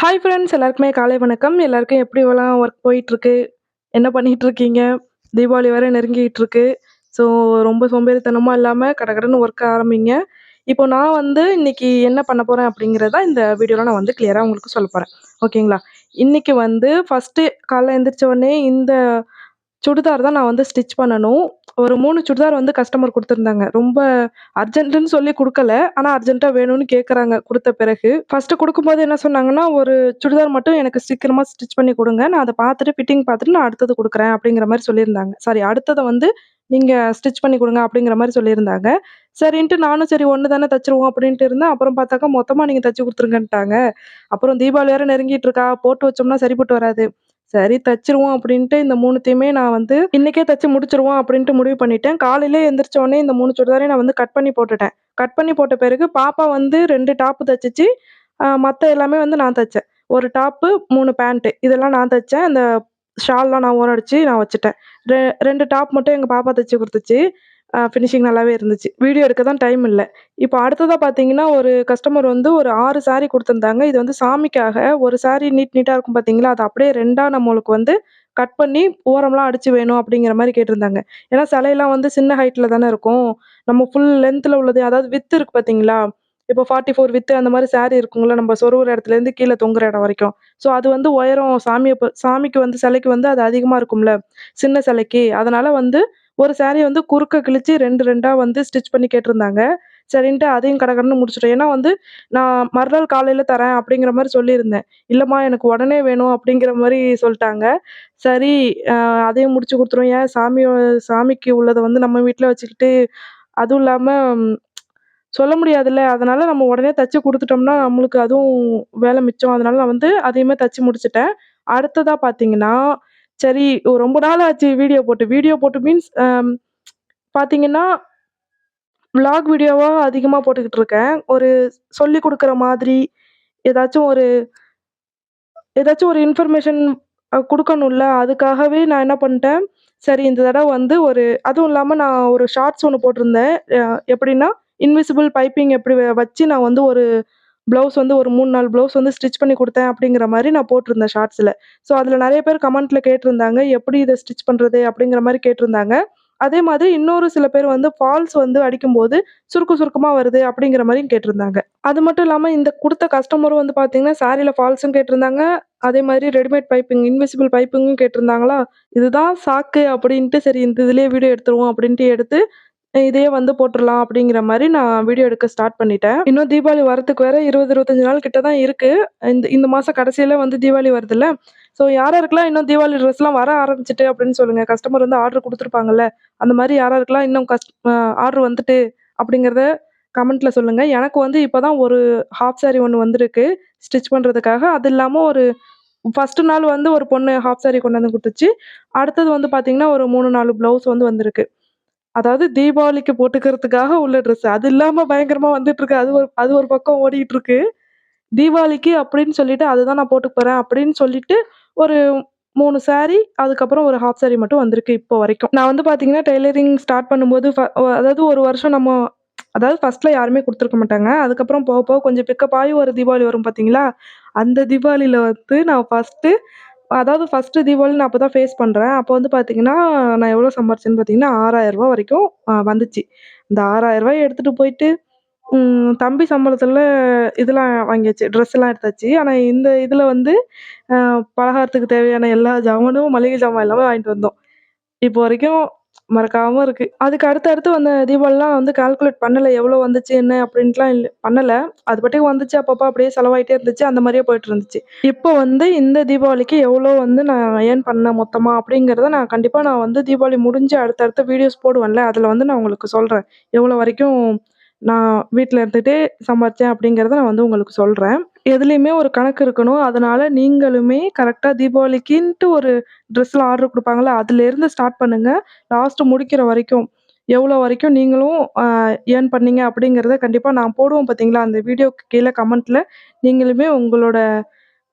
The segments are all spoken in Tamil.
ஹாய் ஃப்ரெண்ட்ஸ் எல்லாருக்குமே காலை வணக்கம். எல்லாருக்கும் எப்படி எல்லாம் ஒர்க் போயிட்டுருக்கு? என்ன பண்ணிகிட்ருக்கீங்க இருக்கீங்க தீபாவளி வேற நெருங்கிட்டு இருக்கு ஸோ ரொம்ப சோம்பேறித்தனமாக இல்லாமல் கடகடன்னு ஒர்க் ஆரம்பிங்க. இப்போ நான் வந்து இன்னைக்கு என்ன பண்ண போகிறேன் அப்படிங்கிறத இந்த வீடியோவில் நான் வந்து கிளியராக உங்களுக்கு சொல்ல போகிறேன் ஓகேங்களா இன்றைக்கி வந்து ஃபஸ்ட்டு காலைல எழுந்திரிச்ச உடனே இந்த சுடிதார் தான் நான் வந்து ஸ்டிச் பண்ணணும் ஒரு மூணு சுடிதார் வந்து கஸ்டமர் கொடுத்துருந்தாங்க ரொம்ப அர்ஜென்ட்டுன்னு சொல்லி கொடுக்கல ஆனால் அர்ஜென்ட்டாக வேணும்னு கேட்குறாங்க கொடுத்த பிறகு. ஃபஸ்ட்டு கொடுக்கும்போது என்ன சொன்னாங்கன்னா, "ஒரு சுடிதார் மட்டும் எனக்கு சீக்கிரமாக ஸ்டிச் பண்ணி கொடுங்க நான் அதை பார்த்துட்டு ஃபிட்டிங் பார்த்துட்டு நான் அடுத்தது கொடுக்குறேன் அப்படிங்கிற மாதிரி சொல்லியிருந்தாங்க. சாரி அடுத்ததை வந்து நீங்கள் ஸ்டிச் பண்ணி கொடுங்க அப்படிங்கிற மாதிரி சொல்லியிருந்தாங்க. சரின்ட்டு நானும் சரி ஒன்று தானே தச்சிருவோம் அப்படின்ட்டு இருந்தேன். அப்புறம் பார்த்தாக்கா மொத்தமாக நீங்கள் தச்சு கொடுத்துருங்கன்ட்டாங்க அப்புறம் தீபாவளி வேறு நெருங்கிட்டு இருக்கா, போட்டு வச்சோம்னா சரிப்பட்டு வராது. சரி தச்சுருவோம் அப்படின்ட்டு இந்த மூணுத்தையுமே நான் வந்து இன்னைக்கே தச்சு முடிச்சிருவோம் அப்படின்ட்டு முடிவு பண்ணிட்டேன். காலையிலே எந்திரிச்சோடனே இந்த மூணு சுடிதாரையும் நான் வந்து கட் பண்ணி போட்டுட்டேன். கட் பண்ணி போட்ட பிறகு பாப்பா வந்து ரெண்டு டாப்பு தைச்சிச்சு மற்ற எல்லாமே வந்து நான் தச்சேன். ஒரு டாப்பு, மூணு பேண்ட்டு இதெல்லாம் நான் தச்சேன். அந்த ஷால்லாம் நான் ஓரம் நான் வச்சுட்டேன். ரெ ரெண்டு டாப் மட்டும் எங்கள் பாப்பா தச்சு கொடுத்துச்சு ஃபினிஷிங் நல்லாவே இருந்துச்சு. வீடியோ எடுக்க தான் டைம் இல்லை இப்போ அடுத்ததாக பார்த்தீங்கன்னா, ஒரு கஸ்டமர் வந்து ஒரு ஆறு சாரீ கொடுத்துருந்தாங்க இது வந்து சாமிக்காக ஒரு சாரீ நீட் நீட்டாக இருக்கும் பார்த்தீங்களா, அது அப்படியே ரெண்டாக நம்மளுக்கு வந்து கட் பண்ணி ஓரம்லாம் அடிச்சு வேணும் அப்படிங்கிற மாதிரி கேட்டிருந்தாங்க. ஏன்னா சிலையெல்லாம் வந்து சின்ன ஹைட்டில் தானே இருக்கும். நம்ம ஃபுல் லென்த்தில் உள்ளது அதாவது வித்து இருக்குது பார்த்தீங்களா, இப்போ ஃபார்ட்டி ஃபோர் வித்து அந்த மாதிரி சாரி இருக்குங்களா நம்ம சொருவுற இடத்துலேருந்து கீழே தொங்குற இடம் வரைக்கும். ஸோ அது வந்து உயரம் சாமியை சாமிக்கு வந்து சிலைக்கு வந்து அது அதிகமாக இருக்கும்ல, சின்ன சிலைக்கு. அதனால் வந்து ஒரு சாரீ வந்து குறுக்க கிழிச்சு 2 2ஆ வந்து ஸ்டிச் பண்ணி கேட்டிருந்தாங்க. சரின்ட்டு அதையும் கடகடன்னு முடிச்சிட்டேன் ஏன்னா வந்து நான் மறுநாள் காலையில் தரேன் அப்படிங்கிற மாதிரி சொல்லியிருந்தேன். இல்லைம்மா எனக்கு உடனே வேணும் அப்படிங்கிற மாதிரி சொல்லிட்டாங்க சரி அதையும் முடிச்சு கொடுத்துருவோம் ஏன் சாமி சாமிக்கு உள்ளதை வந்து நம்ம வீட்டில் வச்சுக்கிட்டு அதுவும் இல்லாமல் சொல்ல முடியாதுல்ல. அதனால நம்ம உடனே தச்சு கொடுத்துட்டோம்னா நம்மளுக்கு அதுவும் வேலை மிச்சம். அதனால நான் வந்து அதையுமே தச்சு முடிச்சிட்டேன் அடுத்ததாக பார்த்தீங்கன்னா, சரி ரொம்ப நாள் ஆச்சு வீடியோ போட்டு. வீடியோ போட்டு மீன்ஸ் um, பார்த்தீங்கன்னா, விளாக் வீடியோவாக அதிகமாக போட்டுக்கிட்டு இருக்கேன். ஒரு சொல்லிக் கொடுக்குற மாதிரி, ஏதாச்சும் ஒரு ஏதாச்சும் ஒரு இன்ஃபர்மேஷன் கொடுக்கணும்ல அதுக்காகவே நான் என்ன பண்ணிட்டேன், சரி இந்த தடவை வந்து ஒரு அதுவும் இல்லாமல் நான் ஒரு ஷார்ட்ஸ் ஒன்று போட்டிருந்தேன். எப்படின்னா, இன்விசிபிள் பைப்பிங் எப்படி வச்சு நான் வந்து ஒரு ப்ளவுஸ் வந்து ஒரு 3, 4 ப்ளவுஸ் வந்து ஸ்டிச் பண்ணி கொடுத்தேன் அப்படிங்கிற மாதிரி நான் போட்டிருந்தேன் ஷார்ட்ஸில் ஸோ அதில் நிறைய பேர் கமெண்ட்டில் கேட்டிருந்தாங்க. எப்படி இதை ஸ்டிச் பண்ணுறது அப்படிங்கிற மாதிரி கேட்டிருந்தாங்க. அதே மாதிரி இன்னொரு சில பேர் வந்து ஃபால்ஸ் வந்து அடிக்கும்போது சுருக்கு சுருக்கமாக வருது அப்படிங்கிற மாதிரியும் கேட்டிருந்தாங்க. அது மட்டும் இல்லாமல் இந்த கொடுத்த கஸ்டமரும் வந்து பார்த்தீங்கன்னா, சாரியில் ஃபால்ஸும் கேட்டிருந்தாங்க. அதே மாதிரி ரெடிமேட் பைப்பிங் இன்விசிபிள் பைப்பிங்கும் கேட்டிருந்தாங்களா, இதுதான் சாக்கு அப்படின்ட்டு சரி இந்த இதுலேயே வீடியோ எடுத்துருவோம் அப்படின்ட்டு எடுத்து, இதையே வந்து போட்டுறலாம் அப்படிங்கிற மாரி நான் வீடியோ எடுக்க ஸ்டார்ட் பண்ணிட்டேன். இன்னும் தீபாவளி வரத்துக்கு வேற 20, 25 நாள் கிட்ட தான் இருக்கு. இந்த இந்த மாசம் கடைசியில வந்து தீபாவளி வருதுல்ல. ஸோ யார் யாருக்கெல்லாம் இன்னும் தீபாவளி ட்ரெஸ்லாம் வர ஆரம்பிச்சுட்டு அப்படின்னு சொல்லுங்க. கஸ்டமர் வந்து ஆர்டர் குடுத்துருப்பாங்கல்ல. அந்த மாரி யார் யாருக்கெல்லாம் இன்னும் கஸ்ட் அ ஆர்டர் வந்துட்டு அப்படிங்கிறத கமெண்ட்ல சொல்லுங்க. எனக்கு வந்து இப்ப தான் ஒரு ஹாஃப் சாரி ஒண்ணு வந்திருக்கு. ஸ்டிச் பண்றதுக்காக. அது இல்லாம ஒரு ஃபர்ஸ்ட்டு நாள் வந்து ஒரு பொண்ணு ஹாஃப் சாரி கொண்டு வந்து குடுத்துச்சு. அடுத்தது வந்து பார்த்தீங்கன்னா, ஒரு 3, 4 ப்ளவுஸ் வந்து வந்திருக்கு. அதாவது தீபாவளிக்கு போட்டுக்கிறதுக்காக உள்ள ட்ரெஸ். அது இல்லாம பயங்கரமா வந்துட்டுருக்கு. அது ஒரு அது ஒரு பக்கம் ஓடிட்டுருக்கு. தீபாவளிக்கு அப்படின்னு சொல்லிட்டு அதுதான் நான் போட்டு போறேன் அப்படின்னு சொல்லிட்டு, ஒரு மூணு சாரீ அதுக்கப்புறம் ஒரு ஹாஃப் சாரி மட்டும் வந்திருக்கு இப்போ வரைக்கும். நான் வந்து பார்த்தீங்கன்னா, டெய்லரிங் ஸ்டார்ட் பண்ணும்போது ஃப அதாவது ஒரு வருஷம் நம்ம அதாவது ஃபர்ஸ்ட்டில் யாருமே கொடுத்துருக்க மாட்டாங்க. அதுக்கப்புறம் போக போக கொஞ்சம் பிக்கப் ஆகி ஒரு தீபாவளி வரும் பார்த்தீங்களா? அந்த தீபாவளியில் வந்து நான் ஃபர்ஸ்ட்டு அதாவது ஃபர்ஸ்ட்டு தீபாவளி நான் அப்போ தான் ஃபேஸ் பண்ணுறேன் அப்போ வந்து பார்த்தீங்கன்னா, நான் எவ்வளோ சம்பாரிச்சேன்னு பார்த்தீங்கன்னா, ஆறாயிரரூபா வரைக்கும் வந்துச்சு. இந்த ரூ. 6000 எடுத்துட்டு போயிட்டு, தம்பி சம்பளத்தில் இதெல்லாம் வாங்கியாச்சு. ட்ரெஸ்லாம் எடுத்தாச்சு. ஆனால் இந்த இதில் வந்து பலகாரத்துக்கு தேவையான எல்லா ஜாமானும், மளிகை ஜாமான் எல்லாமே வாங்கிட்டு வந்தோம். இப்போ வரைக்கும் மறக்காம இருக்கு. அதுக்கு அடுத்து அடுத்து வந்த தீபாவளிலாம் வந்து கால்குலேட் பண்ணல. எவ்வளோ வந்துச்சு என்ன அப்படின்ட்டுலாம் இல்ல பண்ணல. அது பாட்டுக்கு வந்துச்சு. அப்பப்போ அப்படியே செலவாயிட்டே இருந்துச்சு. அந்த மாரியே போயிட்டு இருந்துச்சு. இப்போ வந்து இந்த தீபாவளிக்கு எவ்வளோ வந்து நான் ஏர்ன் பண்ணேன் மொத்தமா அப்படிங்கிறத நான் கண்டிப்பா நான் வந்து தீபாவளி முடிஞ்சு அடுத்தடுத்த வீடியோஸ் போடுவேன்ல, அதில வந்து நான் உங்களுக்கு சொல்றேன். எவ்வளோ வரைக்கும் நான் வீட்ல இருந்துட்டே சம்பாரிச்சேன் அப்படிங்கிறத நான் வந்து உங்களுக்கு சொல்றேன். எதுலேயுமே ஒரு கணக்கு இருக்கணும். அதனால் நீங்களுமே கரெக்டாக தீபாவளிக்குன்ட்டு ஒரு ட்ரெஸ்லாம் ஆர்டர் குடுப்பாங்கல்ல, அதுலேருந்து ஸ்டார்ட் பண்ணுங்கள் லாஸ்ட் முடிக்கிற வரைக்கும். எவ்வளோ வரைக்கும் நீங்களும் ஏர்ன் பண்ணீங்க அப்படிங்கிறத கண்டிப்பாக நான் போடுவோம் பார்த்தீங்களா, அந்த வீடியோக்கு கீழே கமெண்ட்டில் நீங்களுமே உங்களோட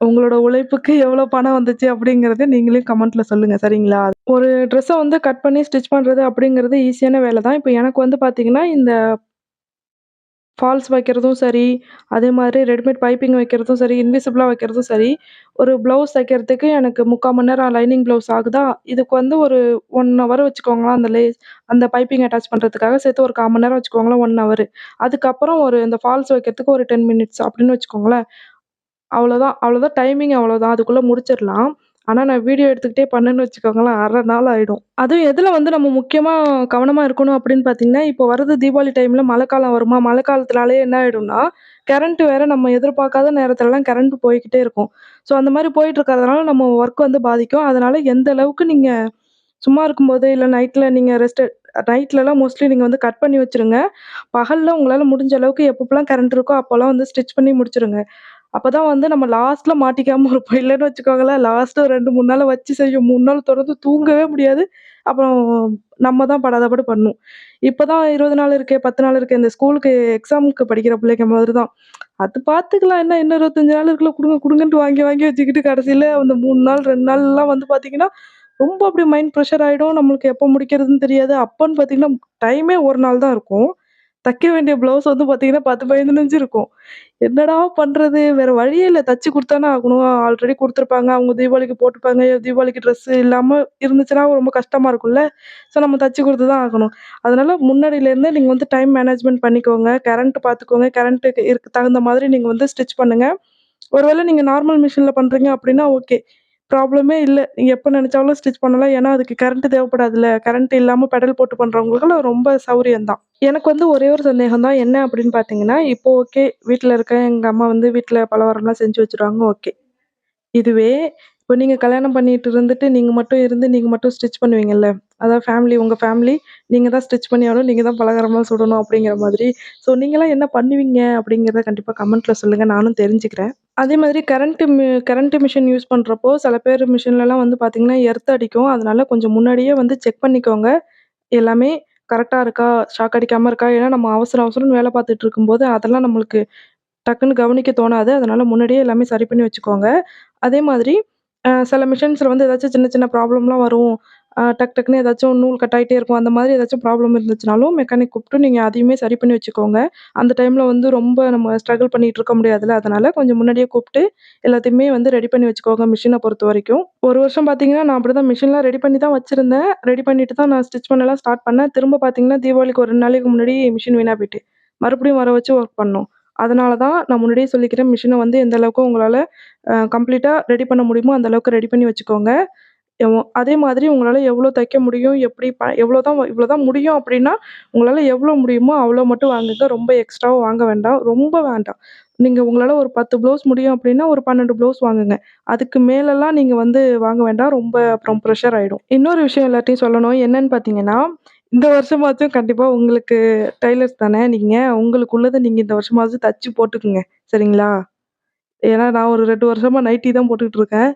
உங்களோட உழைப்புக்கு எவ்வளோ பணம் வந்துச்சு அப்படிங்கிறத நீங்களே கமெண்ட்டில் சொல்லுங்கள் சரிங்களா? ஒரு ட்ரெஸ்ஸை வந்து கட் பண்ணி ஸ்டிச் பண்ணுறது அப்படிங்கிறது ஈஸியான வேலை தான். இப்போ எனக்கு வந்து பார்த்திங்கன்னா இந்த ஃபால்ஸ் வைக்கிறதும் சரி, அதே மாதிரி ரெடிமேட் பைப்பிங் வைக்கிறதும் சரி, இன்விசிபிளாக வைக்கிறதும் சரி, ஒரு ப்ளவுஸ் தைக்கிறதுக்கு எனக்கு 3/4 மணி நேரம் லைனிங் ப்ளவுஸ் ஆகுதா, இதுக்கு வந்து ஒரு ஒன் ஹவர் வச்சுக்கோங்களேன். அந்த லேஸ் அந்த பைப்பிங் அட்டாச் பண்ணுறதுக்காக சேர்த்து ஒரு 1/4 மணி நேரம் வச்சுக்கோங்களேன், ஒன் ஹவரு. அதுக்கப்புறம் ஒரு இந்த ஃபால்ஸ் வைக்கிறதுக்கு ஒரு 10 மினிட்ஸ் அப்படின்னு வச்சுக்கோங்களேன். அவ்வளோதான் அவ்வளோதான் டைமிங் அவ்வளோதான். அதுக்குள்ளே முடிச்சிடலாம் ஆனால் நான் வீடியோ எடுத்துக்கிட்டே பண்ணேன்னு வச்சுக்கோங்களேன், அரை நாள் ஆகிடும் அதுவும் எதில் வந்து நம்ம முக்கியமாக கவனமாக இருக்கணும் அப்படின்னு பார்த்தீங்கன்னா, இப்போ வரது தீபாவளி டைமில் மழை காலம் வருமா, மழை காலத்துனாலே என்ன ஆகிடும்னா கரண்ட்டு வேறு நம்ம எதிர்பார்க்காத நேரத்துலலாம் கரண்ட் போய்க்கிட்டே இருக்கும். ஸோ அந்த மாதிரி போயிட்டு இருக்கிறதுனால நம்ம ஒர்க் வந்து பாதிக்கும். அதனால் எந்த அளவுக்கு நீங்கள் சும்மா இருக்கும்போது, இல்லை நைட்டில் நீங்கள் ரெஸ்ட் நைட்லலாம் மோஸ்ட்லி நீங்கள் வந்து கட் பண்ணி வச்சுருங்க. பகலில் உங்களால் முடிஞ்ச அளவுக்கு எப்பப்பலாம் கரண்ட் இருக்கோ, அப்போல்லாம் வந்து ஸ்டிச் பண்ணி முடிச்சுருங்க. அப்போதான் வந்து நம்ம லாஸ்ட்ல மாட்டிக்காம இருப்போம். இல்லைன்னு வச்சுக்கோங்களேன், லாஸ்ட்டு ரெண்டு மூணு நாள் வச்சு செய்யும் மூணு நாள் தொடர்ந்து தூங்கவே முடியாது. அப்புறம் நம்ம தான் படாதபடி பண்ணும் இப்போ தான் இருபது நாள் இருக்கே, 10 நாள் இருக்கே, இந்த ஸ்கூலுக்கு எக்ஸாமுக்கு படிக்கிற பிள்ளைங்க மாதிரி தான். அது பார்த்துக்கலாம் என்ன இன்னும் 25 நாள் இருக்குல்ல கொடுங்க கொடுங்கன்ட்டு வாங்கி வாங்கி வச்சுக்கிட்டு கடைசியில் அந்த மூணு நாள் ரெண்டு நாள்லாம் வந்து பார்த்தீங்கன்னா, ரொம்ப அப்படி மைண்ட் ப்ரெஷர் ஆகிடும் நம்மளுக்கு எப்போ முடிக்கிறதுன்னு தெரியாது. அப்போன்னு பார்த்தீங்கன்னா, டைமே ஒரு நாள் தான் இருக்கும். தைக்க வேண்டிய ப்ளவுஸ் வந்து பார்த்தீங்கன்னா 10, 15 இருக்கும். என்னடா பண்றது? வேற வழியே இல்ல. தச்சு குடுத்தானே ஆகணும். ஆல்ரெடி குடுத்துருப்பாங்க. அவங்க தீபாவளிக்கு போட்டுப்பாங்க. தீபாவளிக்கு ட்ரெஸ் இல்லாம இருந்துச்சுன்னா ரொம்ப கஷ்டமா இருக்கும்ல. ஸோ நம்ம தச்சு குடுத்து தான் ஆகணும். அதனால முன்னாடியிலேருந்தே நீங்க வந்து டைம் மேனேஜ்மென்ட் பண்ணிக்கோங்க. கரண்ட் பார்த்துக்கோங்க. கரண்ட்டுக்கு இருக்கு தகுந்த மாதிரி நீங்க வந்து ஸ்டிச் பண்ணுங்க. ஒருவேளை நீங்க நார்மல் மிஷின்ல பண்றீங்க அப்படின்னா ஓகே. ப்ராப்ளமே இல்லை நீங்கள் எப்போ நினச்சாலும் ஸ்டிச் பண்ணலாம். ஏன்னா அதுக்கு கரண்ட் தேவைப்படாதுல்ல. கரண்ட் இல்லாமல் பெடல் போட்டு பண்ணுறவங்களுக்குலாம் ரொம்ப சௌரியம் தான். எனக்கு வந்து ஒரே ஒரு சந்தேகம் தான். என்ன அப்படின்னு பார்த்தீங்கன்னா, இப்போ ஓகே. வீட்டில் இருக்க எங்கள் அம்மா வந்து வீட்டில் பலகாரம்லாம் செஞ்சு வச்சுருவாங்க. ஓகே. இதுவே இப்போ நீங்கள் கல்யாணம் பண்ணிட்டு இருந்துட்டு, நீங்கள் மட்டும் இருந்து, நீங்கள் மட்டும் ஸ்டிச் பண்ணுவீங்கல்ல. அதாவது ஃபேமிலி உங்கள் ஃபேமிலி நீங்கள் தான் ஸ்டிச் பண்ணி ஆகணும். தான் பலகாரம்லாம் சுடணும் அப்படிங்கிற மாதிரி. ஸோ நீங்களாம் என்ன பண்ணுவீங்க? அப்படிங்கிறத கண்டிப்பாக கமெண்ட்டில் சொல்லுங்கள் நானும் தெரிஞ்சுக்கிறேன். அதே மாதிரி கரண்ட்டு மி கரண்ட்டு மிஷின் யூஸ் பண்ணுறப்போ சில பேர் மிஷின்லலாம் வந்து பார்த்தீங்கன்னா, எர்த் அடிக்கும். அதனால கொஞ்சம் முன்னாடியே வந்து செக் பண்ணிக்கோங்க. எல்லாமே கரெக்டாக இருக்கா? ஷாக் அடிக்காமல் இருக்கா? ஏன்னா நம்ம அவசர அவசரம்னு வேலை பார்த்துட்டு இருக்கும்போது, அதெல்லாம் நம்மளுக்கு டக்குன்னு கவனிக்க தோணாது. அதனால் முன்னாடியே எல்லாமே சரி பண்ணி வச்சுக்கோங்க. அதே மாதிரி சில மிஷின்ஸில் வந்து ஏதாச்சும் சின்ன சின்ன ப்ராப்ளம்லாம் வரும். டக் டக்குன்னு ஏதாச்சும் நூல் கட்டாயிட்டே இருக்கும். அந்த மாதிரி ஏதாச்சும் ப்ராப்ளம் இருந்துச்சுனாலும் மெக்கானிக் கூப்பிட்டு நீங்கள் அதையுமே சரி பண்ணி வச்சுக்கோங்க. அந்த டைமில் வந்து ரொம்ப நம்ம ஸ்ட்ரகிள் பண்ணிகிட்டு இருக்க முடியாதுல்ல. அதனால் கொஞ்சம் முன்னாடியே கூப்பிட்டு எல்லாத்தையுமே வந்து ரெடி பண்ணி வச்சுக்கோங்க மிஷினை பொறுத்த வரைக்கும் ஒரு வருஷம் பார்த்தீங்கன்னா, நான் அப்படி தான் மிஷின்லாம் ரெடி பண்ணி தான் வச்சுருந்தேன் ரெடி பண்ணிட்டு தான் நான் ஸ்டிச் பண்ணலாம் ஸ்டார்ட் பண்ணேன். திரும்ப பார்த்தீங்கன்னா, தீபாவளிக்கு ஒரு ரெண்டு நாளைக்கு முன்னாடி மிஷின் வீணாக போயிட்டு. மறுபடியும் வர வச்சு ஒர்க் பண்ணோம். அதனால தான் நான் முன்னாடியே சொல்லிக்கிறேன். மிஷினை வந்து எந்த அளவுக்கு உங்களால் கம்ப்ளீட்டாக ரெடி பண்ண முடியுமோ, அந்த அளவுக்கு ரெடி பண்ணி வச்சுக்கோங்க. எவ் அதே மாதிரி உங்களால் எவ்வளோ தைக்க முடியும், எப்படி ப எவ்வளோ தான் இவ்வளோ தான் முடியும் அப்படின்னா, உங்களால் எவ்வளோ முடியுமோ அவ்வளோ மட்டும் வாங்குங்க. ரொம்ப எக்ஸ்ட்ராவாக வாங்க வேண்டாம். ரொம்ப வேண்டாம். நீங்கள் உங்களால் ஒரு 10 ப்ளவுஸ் முடியும் அப்படின்னா, ஒரு 12 ப்ளவுஸ் வாங்குங்க. அதுக்கு மேலெல்லாம் நீங்கள் வந்து வாங்க வேண்டாம். ரொம்ப அப்புறம் ப்ரெஷர் ஆகிடும் இன்னொரு விஷயம் எல்லாத்தையும் சொல்லணும். என்னன்னு பார்த்தீங்கன்னா, இந்த வருஷமாச்சும் கண்டிப்பாக உங்களுக்கு டைலர்ஸ் தானே நீங்கள் உங்களுக்கு உள்ளதை நீங்கள் இந்த வருஷமாவது தச்சு போட்டுக்குங்க. சரிங்களா? ஏன்னா நான் ஒரு ரெண்டு வருஷமாக நைட்டி தான் போட்டுக்கிட்டு இருக்கேன்.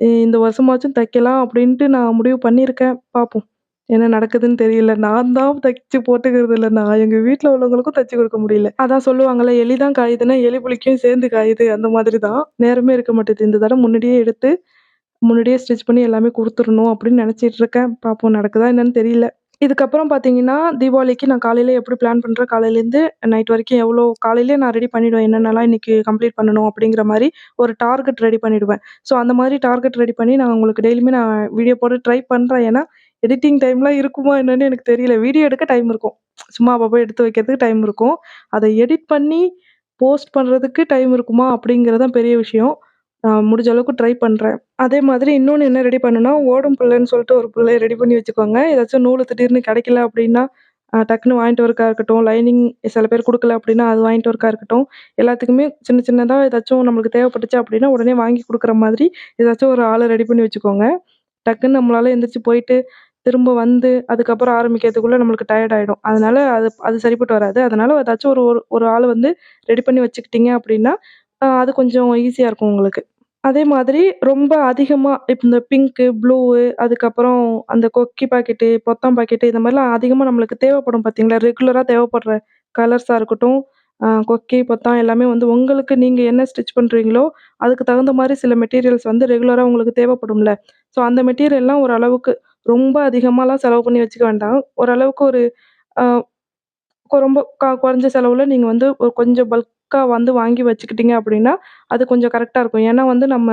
இந்த வருஷமாச்சும் தைக்கலாம் அப்படின்ட்டு நான் முடிவு பண்ணியிருக்கேன். பார்ப்போம். என்ன நடக்குதுன்னு தெரியல. நான் தான் தைச்சு போட்டுக்கிறது இல்லை நான் எங்கள் வீட்டில் உள்ளவங்களுக்கும் தைச்சு கொடுக்க முடியல. அதான் சொல்லுவாங்கள்ல எலி தான் காயுதுன்னா, எலி புலிக்கும் சேர்ந்து காயுது. அந்த மாதிரி தான். நேரமே இருக்க மாட்டேது. இந்த தடவை முன்னாடியே எடுத்து, முன்னாடியே ஸ்டிச் பண்ணி எல்லாமே கொடுத்துடணும் அப்படின்னு நினச்சிட்டு இருக்கேன். பார்ப்போம் நடக்குதா என்னன்னு தெரியல. இதுக்கப்புறம் பார்த்தீங்கன்னா, தீபாவளிக்கு நான் காலையில் எப்படி பிளான் பண்ணுறேன் காலையிலேருந்து நைட் வரைக்கும் எவ்வளோ காலையிலே நான் ரெடி பண்ணிவிடுவேன் என்னென்னலாம் இன்றைக்கி கம்ப்ளீட் பண்ணணும் அப்படிங்கிற மாதிரி ஒரு டார்கெட் ரெடி பண்ணிவிடுவேன் ஸோ அந்த மாதிரி டார்கெட் ரெடி பண்ணி நான் உங்களுக்கு டெய்லியுமே நான் வீடியோ போட்டு ட்ரை பண்ணுறேன் ஏன்னா, எடிட்டிங் டைம்லாம் இருக்குமா என்னென்னு எனக்கு தெரியல. வீடியோ எடுக்க டைம் இருக்கும். சும்மா அப்பப்போ எடுத்து வைக்கிறதுக்கு டைம் இருக்கும். அதை எடிட் பண்ணி போஸ்ட் பண்ணுறதுக்கு டைம் இருக்குமா அப்படிங்கிறது தான் பெரிய விஷயம். நான் முடிஞ்ச அளவுக்கு ட்ரை பண்ணுறேன் அதே மாதிரி இன்னொன்னு என்ன ரெடி பண்ணேன்னா, ஓடும் புல்லுன்னு சொல்லிட்டு ஒரு புல்லைய ரெடி பண்ணி வச்சுக்கோங்க. ஏதாச்சும் நூலு திடீர்னு கிடைக்கல அப்படின்னா, அ டக்குன்னு வாங்கிட்டு வரக்கா இருக்கட்டும், லைனிங் சில பேர் குடுக்கல அப்படின்னா, அது வாங்கிட்டு வரக்கா இருக்கட்டும். எல்லாத்துக்குமே சின்ன சின்னதா ஏதாச்சும் நம்மளுக்கு தேவைப்பட்டுச்சு அப்படின்னா, உடனே வாங்கி குடுக்குற மாதிரி ஏதாச்சும் ஒரு ஆள ரெடி பண்ணி வச்சுக்கோங்க. டக்குன்னு நம்மளால எந்திரிச்சு போயிட்டு, திரும்ப வந்து அதுக்கப்புறம் ஆரம்பிக்கிறதுக்குள்ள நம்மளுக்கு டயர்ட் ஆயிடும். அதனால அது அது சரிப்பட்டு வராது. அதனால ஏதாச்சும் ஒரு ஒரு ஒரு ஆள வந்து ரெடி பண்ணி வச்சுக்கிட்டீங்க அப்படின்னா, அது கொஞ்சம் ஈஸியாக இருக்கும் உங்களுக்கு. அதே மாதிரி ரொம்ப அதிகமா இப்ப இந்த பிங்க்கு, ப்ளூவு அதுக்கப்புறம் அந்த கொக்கி பாக்கெட்டு, பொத்தாம் பாக்கெட்டு இந்த மாரிலாம் அதிகமா நம்மளுக்கு தேவைப்படும் பார்த்தீங்களா? ரெகுலரா தேவைப்படுற கலர்ஸா இருக்கட்டும், அ கொக்கி, பொத்தான் எல்லாமே வந்து உங்களுக்கு நீங்க என்ன ஸ்டிச் பண்றீங்களோ, அதுக்கு தகுந்த மாரி சில மெட்டீரியல்ஸ் வந்து ரெகுலரா உங்களுக்கு தேவைப்படும்ல. ஸோ அந்த மெட்டீரியல்லாம் ஓரளவுக்கு ரொம்ப அதிகமாலாம் செலவு பண்ணி வச்சுக்க வேண்டாம். ஓரளவுக்கு ஒரு அ கொ ரொம்ப க குறைஞ்ச செலவுல நீங்க வந்து ஒரு கொஞ்சம் பல்க்கா வந்து வாங்கி வச்சுக்கிட்டிங்க அப்படின்னா, அது கொஞ்சம் கரெக்டாக இருக்கும். ஏன்னா வந்து நம்ம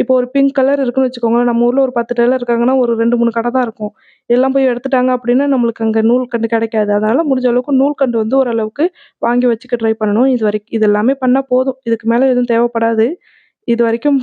இப்போ ஒரு பிங்க் கலர் இருக்குன்னு வச்சுக்கோங்களேன், நம்ம ஊரில் ஒரு 10 டெய்லர் இருக்காங்கன்னா, ஒரு 2, 3 கடை தான் இருக்கும். எல்லாம் போய் எடுத்துட்டாங்க அப்படின்னா, நம்மளுக்கு அங்க நூல்கண்டு கிடைக்காது. அதனால் முடிஞ்ச அளவுக்கு நூல்கண்டு வந்து ஓரளவுக்கு வாங்கி வச்சுக்க ட்ரை பண்ணணும். இது வரைக்கும் இது எல்லாமே பண்ணால் போதும். இதுக்கு மேலே எதுவும் தேவைப்படாது. இது வரைக்கும்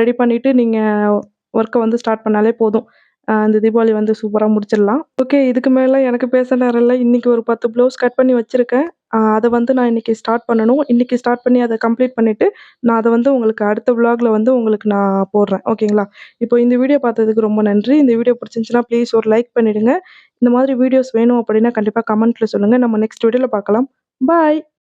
ரெடி பண்ணிவிட்டு நீங்கள் ஒர்க்கை வந்து ஸ்டார்ட் பண்ணாலே போதும். அந்த தீபாவளி வந்து சூப்பராக முடிச்சிடலாம். ஓகே. இதுக்கு மேலே எனக்கு பேச நேரம் இல்லை இன்றைக்கி ஒரு 10 ப்ளவுஸ் கட் பண்ணி வச்சுருக்கேன் அதை வந்து நான் இன்னைக்கு ஸ்டார்ட் பண்ணணும். இன்னைக்கு ஸ்டார்ட் பண்ணி அதை கம்ப்ளீட் பண்ணிட்டு, நான் அதை வந்து உங்களுக்கு அடுத்த விலாகில் வந்து உங்களுக்கு நான் போடுறேன். ஓகேங்களா? இப்போ இந்த வீடியோ பார்த்ததுக்கு ரொம்ப நன்றி. இந்த வீடியோ பிடிச்சிருந்துச்சின்னா ப்ளீஸ் ஒரு லைக் பண்ணிடுங்க. இந்த மாதிரி வீடியோஸ் வேணும் அப்படின்னா கண்டிப்பா கமெண்ட்ல சொல்லுங்க. நம்ம நெக்ஸ்ட் வீடியோவில் பார்க்கலாம். பாய்.